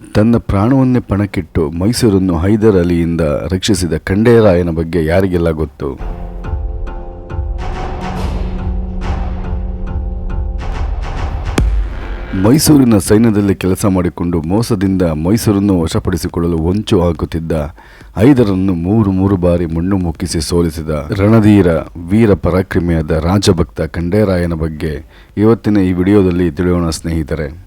ತನ್ನ ಪ್ರಾಣವನ್ನೇ ಪಣಕ್ಕಿಟ್ಟು ಮೈಸೂರನ್ನು ಹೈದರ್ ಅಲಿಯಿಂದ ರಕ್ಷಿಸಿದ ಖಂಡೇರಾಯನ ಬಗ್ಗೆ ಯಾರಿಗೆಲ್ಲ ಗೊತ್ತು? ಮೈಸೂರಿನ ಸೈನ್ಯದಲ್ಲಿ ಕೆಲಸ ಮಾಡಿಕೊಂಡು ಮೋಸದಿಂದ ಮೈಸೂರನ್ನು ವಶಪಡಿಸಿಕೊಳ್ಳಲು ಹೊಂಚು ಹಾಕುತ್ತಿದ್ದ ಐದರನ್ನು ಮೂರು ಮೂರು ಬಾರಿ ಮಣ್ಣು ಮುಕ್ಕಿಸಿ ಸೋಲಿಸಿದ ರಣಧೀರ ವೀರ ಪರಾಕ್ರಮಿಯಾದ ರಾಜಭಕ್ತ ಖಂಡೇರಾಯನ ಬಗ್ಗೆ ಇವತ್ತಿನ ಈ ವಿಡಿಯೋದಲ್ಲಿ ತಿಳಿಯೋಣ ಸ್ನೇಹಿತರೆ.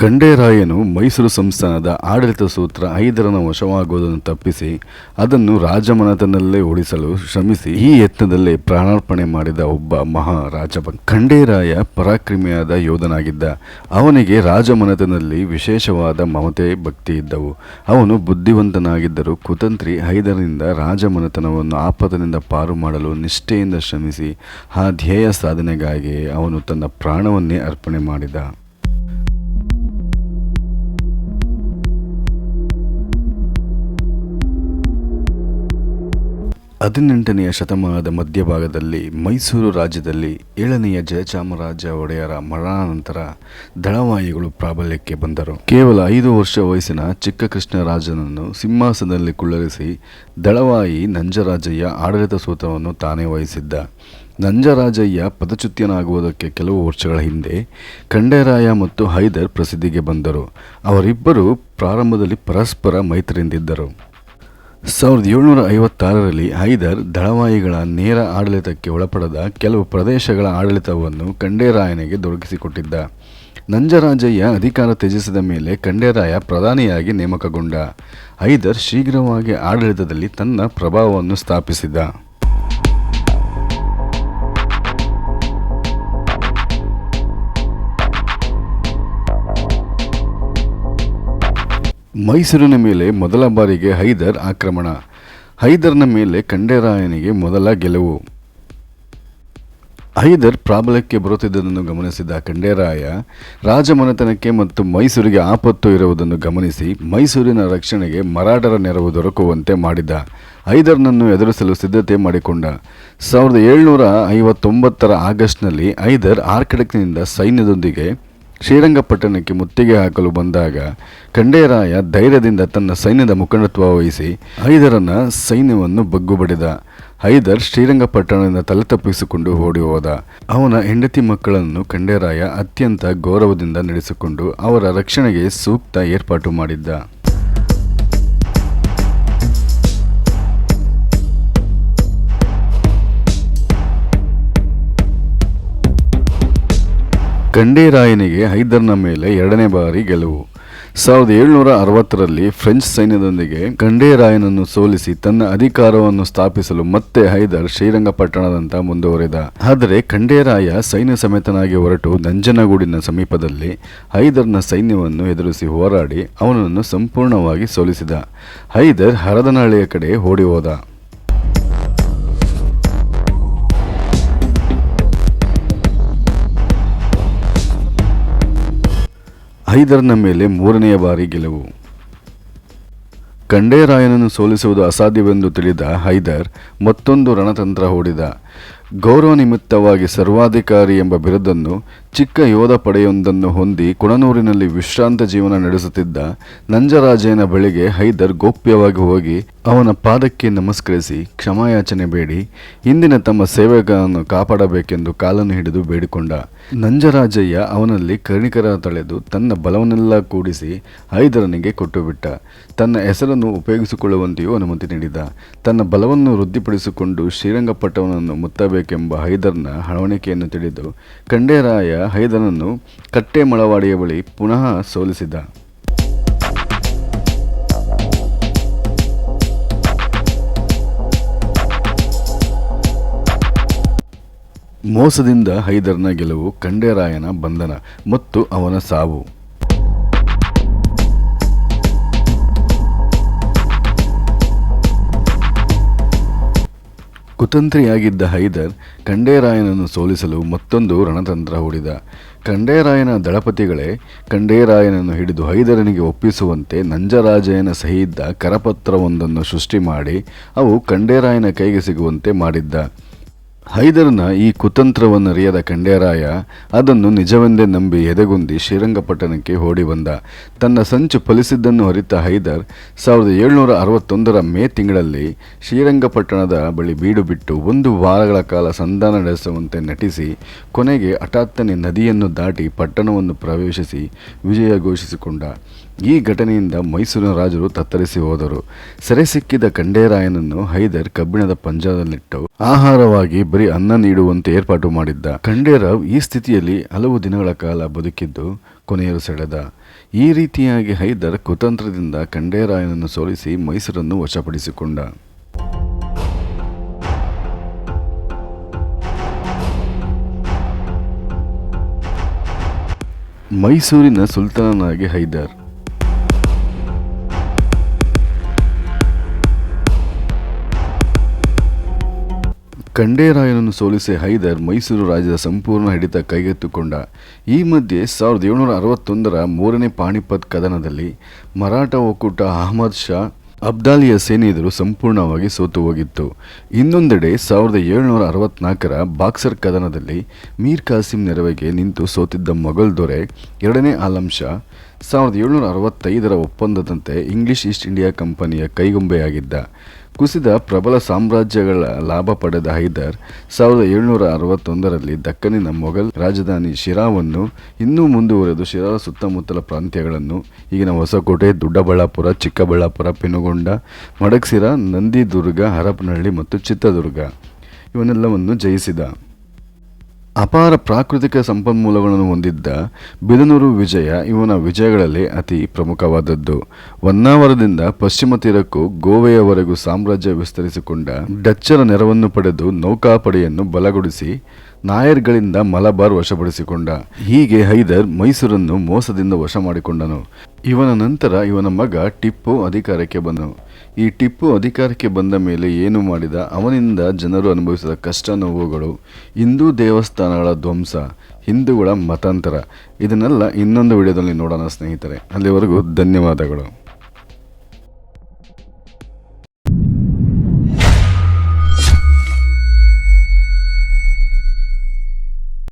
ಖಂಡೇರಾಯನು ಮೈಸೂರು ಸಂಸ್ಥಾನದ ಆಡಳಿತ ಸೂತ್ರ ಐದರನ ವಶವಾಗುವುದನ್ನು ತಪ್ಪಿಸಿ ಅದನ್ನು ರಾಜಮನತನಲ್ಲೇ ಉಳಿಸಲು ಶ್ರಮಿಸಿ ಈ ಯತ್ನದಲ್ಲೇ ಪ್ರಾಣಾರ್ಪಣೆ ಮಾಡಿದ ಒಬ್ಬ ಮಹಾ ಖಂಡೇರಾಯ ಪರಾಕ್ರಮಿಯಾದ ಯೋಧನಾಗಿದ್ದ ಅವನಿಗೆ ರಾಜಮನತನಲ್ಲಿ ವಿಶೇಷವಾದ ಮಮತೆ ಭಕ್ತಿ ಇದ್ದವು. ಅವನು ಬುದ್ಧಿವಂತನಾಗಿದ್ದರೂ ಕುತಂತ್ರಿ ಐದರಿಂದ ರಾಜಮನೆತನವನ್ನು ಆಪದದಿಂದ ಪಾರು ಮಾಡಲು ನಿಷ್ಠೆಯಿಂದ ಶ್ರಮಿಸಿ ಆ ಧ್ಯೇಯ ಸಾಧನೆಗಾಗಿ ಅವನು ತನ್ನ ಪ್ರಾಣವನ್ನೇ ಅರ್ಪಣೆ ಮಾಡಿದ. ಹದಿನೆಂಟನೆಯ ಶತಮಾನದ ಮಧ್ಯಭಾಗದಲ್ಲಿ ಮೈಸೂರು ರಾಜ್ಯದಲ್ಲಿ ಏಳನೆಯ ಜಯಚಾಮರಾಜ ಒಡೆಯರ ಮರಣಾನಂತರ ದಳವಾಯಿಗಳು ಪ್ರಾಬಲ್ಯಕ್ಕೆ ಬಂದರು. ಕೇವಲ ಐದು ವರ್ಷ ವಯಸ್ಸಿನ ಚಿಕ್ಕ ಕೃಷ್ಣರಾಜನನ್ನು ಸಿಂಹಾಸನದಲ್ಲಿ ಕುಳ್ಳರಿಸಿ ದಳವಾಯಿ ನಂಜರಾಜಯ್ಯ ಆಡಳಿತ ಸೂತ್ರವನ್ನು ತಾನೇ ವಹಿಸಿದ್ದ. ನಂಜರಾಜಯ್ಯ ಪದಚ್ಯುತ್ಯನಾಗುವುದಕ್ಕೆ ಕೆಲವು ವರ್ಷಗಳ ಹಿಂದೆ ಖಂಡೇರಾಯ ಮತ್ತು ಹೈದರ್ ಪ್ರಸಿದ್ಧಿಗೆ ಬಂದರು. ಅವರಿಬ್ಬರು ಪ್ರಾರಂಭದಲ್ಲಿ ಪರಸ್ಪರ ಮೈತ್ರಿಯಿಂದಿದ್ದರು. ಸಾವಿರದ ಏಳ್ನೂರ ಐವತ್ತಾರರಲ್ಲಿ ಹೈದರ್ ದಳವಾಯಿಗಳ ನೇರ ಆಡಳಿತಕ್ಕೆ ಒಳಪಡದ ಕೆಲವು ಪ್ರದೇಶಗಳ ಆಡಳಿತವನ್ನು ಖಂಡೇರಾಯನಿಗೆ ದೊರಕಿಸಿಕೊಟ್ಟಿದ್ದ. ನಂಜರಾಜಯ್ಯ ಅಧಿಕಾರ ತ್ಯಜಿಸಿದ ಮೇಲೆ ಖಂಡೇರಾಯ ಪ್ರಧಾನಿಯಾಗಿ ನೇಮಕಗೊಂಡ. ಹೈದರ್ ಶೀಘ್ರವಾಗಿ ಆಡಳಿತದಲ್ಲಿ ತನ್ನ ಪ್ರಭಾವವನ್ನು ಸ್ಥಾಪಿಸಿದ. ಮೈಸೂರಿನ ಮೇಲೆ ಮೊದಲ ಬಾರಿಗೆ ಹೈದರ್ ಆಕ್ರಮಣ. ಹೈದರ್ನ ಮೇಲೆ ಖಂಡೇರಾಯನಿಗೆ ಮೊದಲ ಗೆಲುವು. ಹೈದರ್ ಪ್ರಾಬಲ್ಯಕ್ಕೆ ಬರುತ್ತಿದ್ದುದನ್ನು ಗಮನಿಸಿದ ಖಂಡೇರಾಯ, ರಾಜಮನೆತನಕ್ಕೆ ಮತ್ತು ಮೈಸೂರಿಗೆ ಆಪತ್ತು ಇರುವುದನ್ನು ಗಮನಿಸಿ ಮೈಸೂರಿನ ರಕ್ಷಣೆಗೆ ಮರಾಠರ ನೆರವು ದೊರಕುವಂತೆ ಮಾಡಿದ. ಹೈದರ್ನನ್ನು ಎದುರಿಸಲು ಸಿದ್ಧತೆ ಮಾಡಿಕೊಂಡ. ಸಾವಿರದ ಏಳ್ನೂರ ಐವತ್ತೊಂಬತ್ತರ ಆಗಸ್ಟ್ನಲ್ಲಿ ಹೈದರ್ ಆರ್ಕಡಕ್ನಿಂದ ಸೈನ್ಯದೊಂದಿಗೆ ಶ್ರೀರಂಗಪಟ್ಟಣಕ್ಕೆ ಮುತ್ತಿಗೆ ಹಾಕಲು ಬಂದಾಗ ಖಂಡೇರಾಯ ಧೈರ್ಯದಿಂದ ತನ್ನ ಸೈನ್ಯದ ಮುಖಂಡತ್ವ ವಹಿಸಿ ಹೈದರನ ಸೈನ್ಯವನ್ನು ಬಗ್ಗುಬಡಿದ. ಹೈದರ್ ಶ್ರೀರಂಗಪಟ್ಟಣದಿಂದ ತಲೆತಪ್ಪಿಸಿಕೊಂಡು ಓಡಿ ಹೋದ. ಅವನ ಹೆಂಡತಿ ಮಕ್ಕಳನ್ನು ಖಂಡೇರಾಯ ಅತ್ಯಂತ ಗೌರವದಿಂದ ನಡೆಸಿಕೊಂಡು ಅವರ ರಕ್ಷಣೆಗೆ ಸೂಕ್ತ ಏರ್ಪಾಟು ಮಾಡಿದ್ದ. ಖಂಡೇರಾಯನಿಗೆ ಹೈದರ್ನ ಮೇಲೆ ಎರಡನೇ ಬಾರಿ ಗೆಲುವು. ಸಾವಿರದ ಏಳುನೂರ ಅರವತ್ತರಲ್ಲಿ ಫ್ರೆಂಚ್ ಸೈನ್ಯದೊಂದಿಗೆ ಖಂಡೇರಾಯನನ್ನು ಸೋಲಿಸಿ ತನ್ನ ಅಧಿಕಾರವನ್ನು ಸ್ಥಾಪಿಸಲು ಮತ್ತೆ ಹೈದರ್ ಶ್ರೀರಂಗಪಟ್ಟಣದಂತ ಮುಂದುವರೆದ. ಆದರೆ ಖಂಡೇರಾಯ ಸೈನ್ಯ ಸಮೇತನಾಗಿ ಹೊರಟು ನಂಜನಗೂಡಿನ ಸಮೀಪದಲ್ಲಿ ಹೈದರ್ನ ಸೈನ್ಯವನ್ನು ಎದುರಿಸಿ ಹೋರಾಡಿ ಅವನನ್ನು ಸಂಪೂರ್ಣವಾಗಿ ಸೋಲಿಸಿದ. ಹೈದರ್ ಹರದನಹಳ್ಳಿಯ ಕಡೆ ಓಡಿ ಹೋದ. ಹೈದರ್ನ ಮೇಲೆ ಮೂರನೆಯ ಬಾರಿ ಗೆಲುವು. ಖಂಡೇರಾಯನನ್ನು ಸೋಲಿಸುವುದು ಅಸಾಧ್ಯವೆಂದು ತಿಳಿದ ಹೈದರ್ ಮತ್ತೊಂದು ರಣತಂತ್ರ ಹೂಡಿದ. ಗೌರವ ನಿಮಿತ್ತವಾಗಿ ಸರ್ವಾಧಿಕಾರಿ ಎಂಬ ಬಿರುದನ್ನು ಚಿಕ್ಕ ಯೋಧ ಪಡೆಯೊಂದನ್ನು ಹೊಂದಿ ಕುಣನೂರಿನಲ್ಲಿ ವಿಶ್ರಾಂತ ಜೀವನ ನಡೆಸುತ್ತಿದ್ದ ನಂಜರಾಜೇನ ಬಳಿಗೆ ಹೈದರ್ ಗೋಪ್ಯವಾಗಿ ಹೋಗಿ ಅವನ ಪಾದಕ್ಕೆ ನಮಸ್ಕರಿಸಿ ಕ್ಷಮಾಯಾಚನೆ ಬೇಡಿ, ಇಂದಿನ ತಮ್ಮ ಸೇವೆಗಳನ್ನು ಕಾಪಾಡಬೇಕೆಂದು ಕಾಲನ್ನು ಹಿಡಿದು ಬೇಡಿಕೊಂಡ ನಂಜರಾಜಯ್ಯ ಅವನಲ್ಲಿ ಕರ್ಣಿಕರ ತಳೆದು ತನ್ನ ಬಲವನ್ನೆಲ್ಲ ಕೂಡಿಸಿ ಹೈದರನಿಗೆ ಕೊಟ್ಟುಬಿಟ್ಟ. ತನ್ನ ಹೆಸರನ್ನು ಉಪಯೋಗಿಸಿಕೊಳ್ಳುವಂತೆಯೂ ಅನುಮತಿ ನೀಡಿದ. ತನ್ನ ಬಲವನ್ನು ವೃದ್ಧಿಪಡಿಸಿಕೊಂಡು ಶ್ರೀರಂಗಪಟ್ಟಣವನ್ನು ಮುತ್ತಬೇಕೆಂಬ ಹೈದರ್ನ ಹಣವಣಿಕೆಯನ್ನು ತಿಳಿದು ಖಂಡೇರಾಯ ಹೈದರನನ್ನು ಕಟ್ಟೆ ಮಳವಾಡಿಯ ಬಳಿ ಪುನಃ ಸೋಲಿಸಿದ. ಮೋಸದಿಂದ ಹೈದರ್ನ ಗೆಲುವು ಖಂಡೇರಾಯನ ಬಂಧನ ಮತ್ತು ಅವನ ಸಾವು. ಕುತಂತ್ರಿಯಾಗಿದ್ದ ಹೈದರ್ ಖಂಡೇರಾಯನನ್ನು ಸೋಲಿಸಲು ಮತ್ತೊಂದು ರಣತಂತ್ರ ಹೂಡಿದ. ಖಂಡೇರಾಯನ ದಳಪತಿಗಳೇ, ಖಂಡೇರಾಯನನ್ನು ಹಿಡಿದು ಹೈದರನಿಗೆ ಒಪ್ಪಿಸುವಂತೆ ನಂಜರಾಜಯನ ಸಹಿಯಿದ್ದ ಕರಪತ್ರವೊಂದನ್ನು ಸೃಷ್ಟಿ ಮಾಡಿ, ಅವು ಖಂಡೇರಾಯನ ಕೈಗೆ ಸಿಗುವಂತೆ ಮಾಡಿದ್ದ. ಹೈದರನ ಈ ಕುತಂತ್ರವನ್ನರಿಯದ ಖಂಡೇರಾಯ ಅದನ್ನು ನಿಜವೆಂದೇ ನಂಬಿ ಎದೆಗುಂದಿ ಶ್ರೀರಂಗಪಟ್ಟಣಕ್ಕೆ ಓಡಿ ಬಂದ. ತನ್ನ ಸಂಚು ಫಲಿಸಿದ್ದನ್ನು ಅರಿತ ಹೈದರ್ ಸಾವಿರದ ಏಳುನೂರ ಅರವತ್ತೊಂದರ ಮೇ ತಿಂಗಳಲ್ಲಿ ಶ್ರೀರಂಗಪಟ್ಟಣದ ಬಳಿ ಬೀಡು ಬಿಟ್ಟು ಒಂದು ವಾರಗಳ ಕಾಲ ಸಂಧಾನ ನಡೆಸುವಂತೆ ನಟಿಸಿ, ಕೊನೆಗೆ ಹಠಾತ್ತನೆ ನದಿಯನ್ನು ದಾಟಿ ಪಟ್ಟಣವನ್ನು ಪ್ರವೇಶಿಸಿ ವಿಜಯ ಘೋಷಿಸಿಕೊಂಡ. ಈ ಘಟನೆಯಿಂದ ಮೈಸೂರಿನ ರಾಜರು ತತ್ತರಿಸಿ ಹೋದರು. ಸೆರೆ ಸಿಕ್ಕಿದ ಖಂಡೇರಾಯನನ್ನು ಹೈದರ್ ಕಬ್ಬಿಣದ ಪಂಜಾದಲ್ಲಿಟ್ಟು ಆಹಾರವಾಗಿ ಬರೀ ಅನ್ನ ನೀಡುವಂತೆ ಏರ್ಪಾಟು ಮಾಡಿದ್ದ. ಖಂಡೇರಾವ್ ಈ ಸ್ಥಿತಿಯಲ್ಲಿ ಹಲವು ದಿನಗಳ ಕಾಲ ಬದುಕಿದ್ದು ಕೊನೆಯರು ಸೆಳೆದ. ಈ ರೀತಿಯಾಗಿ ಹೈದರ್ ಕುತಂತ್ರದಿಂದ ಖಂಡೇರಾಯನನ್ನು ಸೋಲಿಸಿ ಮೈಸೂರನ್ನು ವಶಪಡಿಸಿಕೊಂಡ. ಮೈಸೂರಿನ ಸುಲ್ತಾನನಾಗಿ ಹೈದರ್ ಖಂಡೇರಾಯನನ್ನು ಸೋಲಿಸಿ ಹೈದರ್ ಮೈಸೂರು ರಾಜ್ಯದ ಸಂಪೂರ್ಣ ಹಿಡಿತ ಕೈಗೆತ್ತಿಕೊಂಡ. ಈ ಮಧ್ಯೆ ಸಾವಿರದ ಏಳುನೂರ ಅರವತ್ತೊಂದರ ಮೂರನೇ ಪಾಣಿಪತ್ ಕದನದಲ್ಲಿ ಮರಾಠ ಒಕ್ಕೂಟ ಅಹಮದ್ ಶಾ, ಅಬ್ದಾಲಿಯ ಸೇನೆ ಸಂಪೂರ್ಣವಾಗಿ ಸೋತು ಹೋಗಿತ್ತು. ಇನ್ನೊಂದೆಡೆ ಸಾವಿರದ ಏಳುನೂರ ಅರವತ್ನಾಲ್ಕರ ಬಾಕ್ಸರ್ ಕದನದಲ್ಲಿ ಮೀರ್ ಕಾಸಿಂ ನೆರವಿಗೆ ನಿಂತು ಸೋತಿದ್ದ ಮೊಘಲ್ ದೊರೆ ಎರಡನೇ ಆಲಂ ಶಾ, ಸಾವಿರದ ಏಳುನೂರ ಅರವತ್ತೈದರ ಒಪ್ಪಂದದಂತೆ ಇಂಗ್ಲಿಷ್ ಈಸ್ಟ್ ಇಂಡಿಯಾ ಕಂಪನಿಯ ಕೈಗೊಂಬೆಯಾಗಿದ್ದ. ಕುಸಿದ ಪ್ರಬಲ ಸಾಮ್ರಾಜ್ಯಗಳ ಲಾಭ ಪಡೆದ ಹೈದರ್ ಸಾವಿರದ ಏಳುನೂರ ಅರವತ್ತೊಂದರಲ್ಲಿ ದಕ್ಕನಿನ ಮೊಘಲ್ ರಾಜಧಾನಿ ಶಿರಾವನ್ನು ಇನ್ನೂ ಮುಂದುವರೆದು ಶಿರಾ ಸುತ್ತಮುತ್ತಲ ಪ್ರಾಂತ್ಯಗಳನ್ನು, ಈಗಿನ ಹೊಸಕೋಟೆ, ದೊಡ್ಡಬಳ್ಳಾಪುರ, ಚಿಕ್ಕಬಳ್ಳಾಪುರ, ಪಿನುಗೊಂಡ, ಮಡಕ್ಸಿರ, ನಂದಿದುರ್ಗ, ಹರಪನಹಳ್ಳಿ ಮತ್ತು ಚಿತ್ರದುರ್ಗ. ಇವನ್ನೆಲ್ಲವನ್ನು ಜಯಿಸಿದ ಅಪಾರ ಪ್ರಾಕೃತಿಕ ಸಂಪನ್ಮೂಲಗಳನ್ನು ಹೊಂದಿದ್ದ ಬಿದನೂರು ವಿಜಯ ಇವನ ವಿಜಯಗಳಲ್ಲಿ ಅತಿ ಪ್ರಮುಖವಾದದ್ದು. ಹೊನ್ನಾವರದಿಂದ ಪಶ್ಚಿಮ ತೀರಕ್ಕೂ ಗೋವೆಯವರೆಗೂ ಸಾಮ್ರಾಜ್ಯ ವಿಸ್ತರಿಸಿಕೊಂಡ ಡಚ್ಚರ ನೆರವನ್ನು ಪಡೆದು ನೌಕಾಪಡೆಯನ್ನು ಬಲಗೊಳಿಸಿ ನಾಯರ್ಗಳಿಂದ ಮಲಬಾರ್ ವಶಪಡಿಸಿಕೊಂಡ. ಹೀಗೆ ಹೈದರ್ ಮೈಸೂರನ್ನು ಮೋಸದಿಂದ ವಶ ಮಾಡಿಕೊಂಡನು. ಇವನ ನಂತರ ಇವನ ಮಗ ಟಿಪ್ಪು ಅಧಿಕಾರಕ್ಕೆ ಬಂದನು. ಈ ಟಿಪ್ಪು ಅಧಿಕಾರಕ್ಕೆ ಬಂದ ಮೇಲೆ ಏನು ಮಾಡಿದ? ಅವನಿಂದ ಜನರು ಅನುಭವಿಸಿದ ಕಷ್ಟ ನೋವುಗಳು, ಹಿಂದೂ ದೇವಸ್ಥಾನಗಳ ಧ್ವಂಸ, ಹಿಂದೂಗಳ ಮತಾಂತರ, ಇದನ್ನೆಲ್ಲ ಇನ್ನೊಂದು ವಿಡಿಯೋದಲ್ಲಿ ನೋಡೋಣ ಸ್ನೇಹಿತರೆ. ಅಲ್ಲಿವರೆಗೂ ಧನ್ಯವಾದಗಳು.